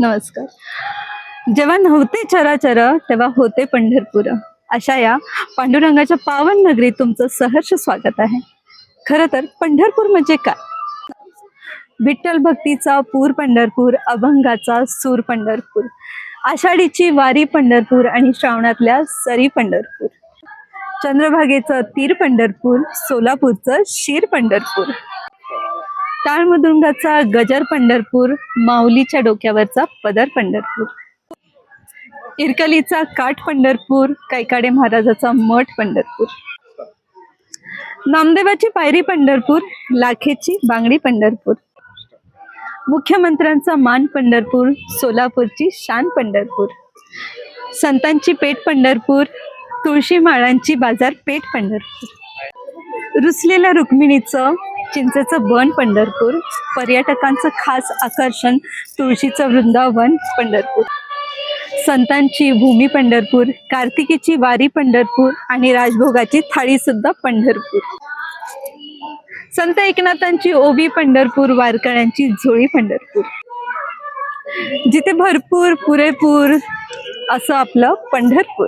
नमस्कार. जेव्हा नव्हते चराचर तेव्हा होते पंढरपूर. अशा या पांडुरंगाच्या पावन नगरीत तुमचं सहर्ष स्वागत आहे. खरं तर पंढरपूर म्हणजे काय? विठ्ठल भक्तीचा पूर पंढरपूर अभंगाचा सूर पंढरपूर. आषाढीची वारी पंढरपूर आणि श्रावणातल्या सरी पंढरपूर. चंद्रभागेचं तीर पंढरपूर सोलापूरचं शीर पंढरपूर. टाळ मृदुंगाचा गजर पंढरपूर माऊलीच्या डोक्यावरचा पदर पंढरपूर. इरकलीचा काठ पंढरपूर कैकाडे महाराजाचा मठ पंढरपूर. नामदेवाची पायरी पंढरपूर लाखेची बांगडी पंढरपूर. मुख्यमंत्र्यांचा मान पंढरपूर सोलापूरची शान पंढरपूर. संतांची पेठ पंढरपूर तुळशी माळांची बाजार पेठ पंढरपूर. रुसलेल्या रुक्मिणीचं चिंचेचं बन पंढरपूर पर्यटकांचं खास आकर्षण तुळशीचं वृंदावन पंढरपूर. संतांची भूमी पंढरपूर कार्तिकीची वारी पंढरपूर आणि राजभोगाची थाळी सुद्धा पंढरपूर. संत एकनाथांची ओवी पंढरपूर वारकऱ्यांची झोळी पंढरपूर. जिथे भरपूर पुरेपूर असं आपलं पंढरपूर.